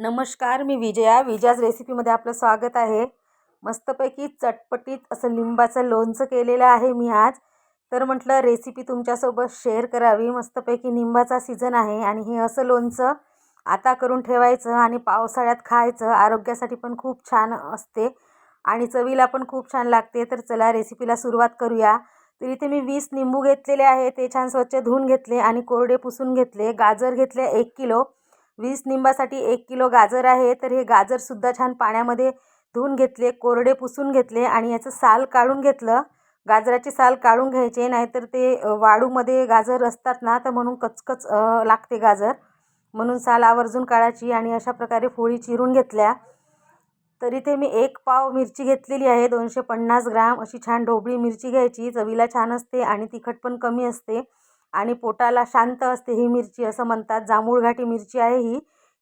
नमस्कार मी विजया. विजयाज रेसिपीमध्ये आपलं स्वागत आहे. मस्तपैकी चटपटीत असं लिंबाचं लोणचं केलेलं आहे मी आज. तर म्हटलं रेसिपी तुमच्यासोबत शेअर करावी. मस्तपैकी लिंबाचा सीझन आहे आणि हे असं लोणचं आता करून ठेवायचं आणि पावसाळ्यात खायचं. आरोग्यासाठी पण खूप छान असते आणि चवीला पण खूप छान लागते. तर चला रेसिपीला सुरुवात करूया. तर इथे मी वीस लिंबू घेतलेले आहे ते छान स्वच्छ धुवून घेतले आणि कोरडे पुसून घेतले. गाजर घेतले एक किलो. वीस निंबासाठी एक किलो गाजर आहे तर हे गाजरसुद्धा छान पाण्यामध्ये धुवून घेतले कोरडे पुसून घेतले आणि याचं साल काढून घेतलं. गाजराची साल काढून घ्यायचे नाहीतर ते वाळूमध्ये गाजर असतात ना तर म्हणून कचकच लागते गाजर. म्हणून साल आवर्जून काढायची आणि अशा प्रकारे फोळी चिरून घेतल्या. तर इथे मी एक पाव मिरची घेतलेली आहे दोनशे पन्नास ग्राम. अशी छान ढोबळी मिरची घ्यायची. चवीला छान असते आणि तिखट पण कमी असते. आणि पोटाला शांत असते ही मिरची असं म्हणतात. जांभूळ घाटी मिरची आहे ही.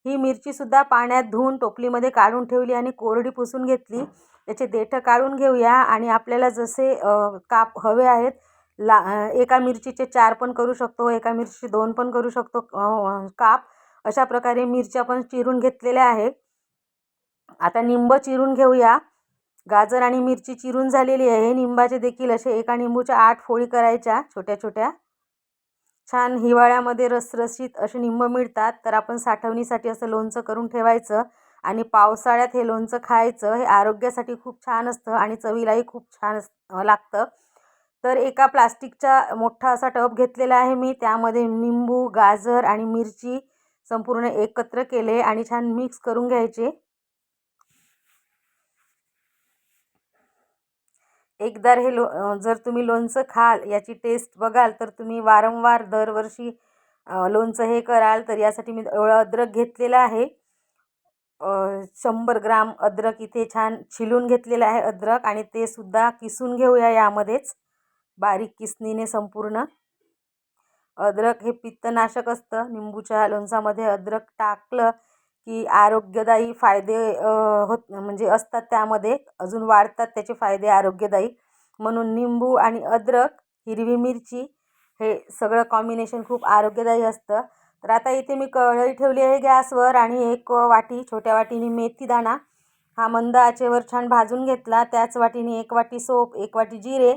ही मिरचीसुद्धा पाण्यात धुवून टोपलीमध्ये काढून ठेवली आणि कोरडी पुसून घेतली. त्याचे देठं काढून घेऊया आणि आपल्याला जसे काप हवे आहेत ला एका मिरचीचे चार पण करू शकतो एका मिरची दोन पण करू शकतो काप. अशा प्रकारे मिरच्या पण चिरून घेतलेल्या आहेत. आता निंब चिरून घेऊया. गाजर आणि मिरची चिरून झालेली आहे. निंबाचे देखील असे एका निंबूच्या आठ फोळी करायच्या छोट्या छोट्या. छान हिवाळ्यामध्ये रसरशीत असे निंब मिळतात तर आपण साठवणीसाठी असं लोणचं करून ठेवायचं आणि पावसाळ्यात हे लोणचं खायचं हे आरोग्यासाठी खूप छान असतं आणि चवीलाही खूप छान लागतं. तर एका प्लास्टिकचा मोठा असा टब घेतलेला आहे मी त्यामध्ये निंबू गाजर आणि मिरची संपूर्ण एकत्र केले आणि छान मिक्स करून घ्यायचे. एकदा हे लो जर तुम्ही लोणचं खाल याची टेस्ट बघाल तर तुम्ही वारंवार दरवर्षी लोणचं हे कराल तर यासाठी मी अद्रक घेतलेलं आहे. शंभर ग्राम अद्रक इथे छान छिलून घेतलेलं आहे अद्रक आणि ते सुद्धा किसून घेऊया यामध्येच बारीक किसणीने संपूर्ण. अद्रक हे पित्तनाशक असतं. निंबूच्या लोणचामध्ये अद्रक टाकलं की आरोग्यदायी फायदे होत म्हणजे असतात त्यामध्ये. अजून वाढतात त्याचे फायदे आरोग्यदायी. म्हणून निंबू आणि अद्रक हिरवी मिरची हे सगळं कॉम्बिनेशन खूप आरोग्यदायी असतं. तर आता इथे मी कढई ठेवली आहे गॅसवर आणि एक वाटी छोट्या वाटीने मेथी दाणा. हा मंद आचेवर छान भाजून घेतला. त्याच वाटीने एक वाटी सोप एक वाटी जिरे.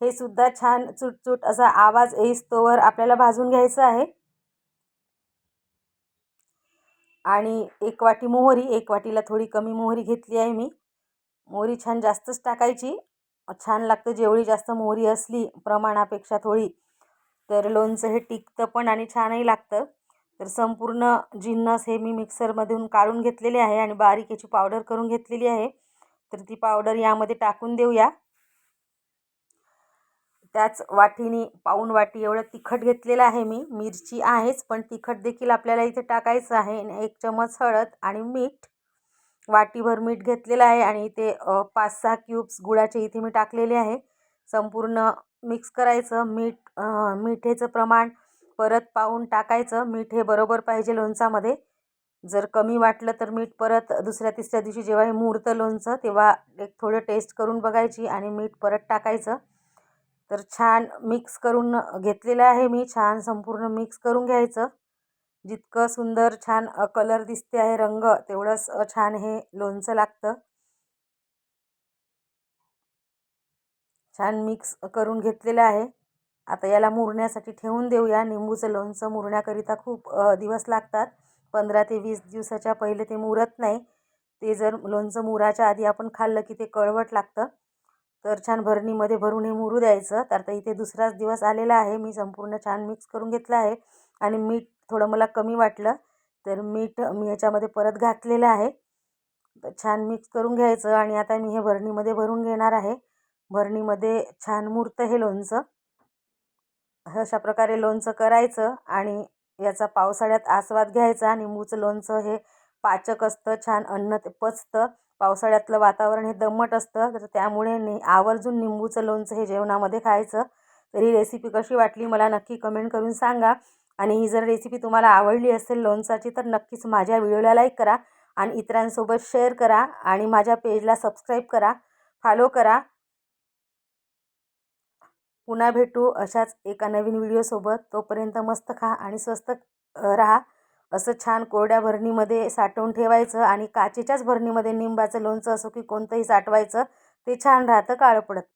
हे सुद्धा छान चुटचूट असा आवाज येईस्तोवर आपल्याला भाजून घ्यायचं आहे. आणि एक वाटी मोहरी एक वाटीला थोडी कमी मोहरी घेतली आहे मी. मोहरी छान जास्तच टाकायची. छान लागतं जेवढी जास्त मोहरी असली प्रमाणापेक्षा थोडी तर लोणचं हे टिकतं पण आणि छानही लागतं. तर संपूर्ण जिन्नस हे मी मिक्सरमधून काढून घेतलेले आहे आणि बारीक याची पावडर करून घेतलेली आहे. तर ती पावडर यामध्ये टाकून देऊया. त्याच वाटीने पाऊण वाटी एवढं तिखट घेतलेलं आहे मी. मिरची आहेच पण तिखट देखील आपल्याला इथे टाकायचं आहे. एक चमच हळद आणि मीठ. वाटीभर मीठ घेतलेलं आहे आणि इथे पाच सहा क्यूब्स गुळाचे इथे मी टाकलेले आहे. संपूर्ण मिक्स करायचं. मीठ मिठेचं प्रमाण परत पाहून टाकायचं. मीठ हे बरोबर पाहिजे लोणचामध्ये. जर कमी वाटलं तर मीठ परत दुसऱ्या तिसऱ्या दिवशी जेव्हा हे मुहूर्त लोणचं तेव्हा एक थोडं टेस्ट करून बघायची आणि मीठ परत टाकायचं. तर छान मिक्स करून घेतलेलं आहे मी. छान संपूर्ण मिक्स करून घ्यायचं. जितकं सुंदर छान कलर दिसते आहे रंग तेवढंच छान हे लोणचं लागतं. छान मिक्स करून घेतलेलं आहे. आता याला मुरण्यासाठी ठेवून देऊया. निंबूचं लोणचं मुरण्याकरिता खूप दिवस लागतात. पंधरा ते वीस दिवसाच्या पहिले ते मुरत नाही. ते जर लोणचं मुराच्या आधी आपण खाल्लं की ते कळवट लागतं. तर छान भरणीमध्ये भरून हे मुरू द्यायचं. तर आता इथे दुसराच दिवस आलेला आहे. मी संपूर्ण छान मिक्स करून घेतलं आहे. आणि मीठ थोडं मला कमी वाटलं. तर मीठ मी याच्यामध्ये परत घातलेलं आहे. छान मिक्स करून घ्यायचं. आणि आता मी हे भरणीमध्ये भरून घेणार आहे. भरणीमध्ये छान मुरतं हे लोणचं. अशा प्रकारे लोणचं करायचं. आणि याचा पावसाळ्यात आस्वाद घ्यायचा. आणि मूच लोणचं हे पाचक असतं. छान अन्न ते पचतं. पावसाळ्यातलं वातावरण हे दमट असतं तर त्यामुळे नि आवर्जून निंबूचं लोणचं हे जेवणामध्ये खायचं. तर ही रेसिपी कशी वाटली मला नक्की कमेंट करून सांगा. आणि ही जर रेसिपी तुम्हाला आवडली असेल लोणचाची तर नक्कीच माझ्या व्हिडिओला लाईक करा आणि इतरांसोबत शेअर करा आणि माझ्या पेजला सबस्क्राईब करा फॉलो करा. पुन्हा भेटू अशाच एका नवीन व्हिडिओसोबत तोपर्यंत मस्त खा आणि स्वस्त राहा. असं छान कोरड्या भरणीमध्ये साठवून ठेवायचं आणि काचेच्याच भरणीमध्ये निंबाचं लोणचं असो की कोणतंही साठवायचं ते छान राहतं काळं पडत.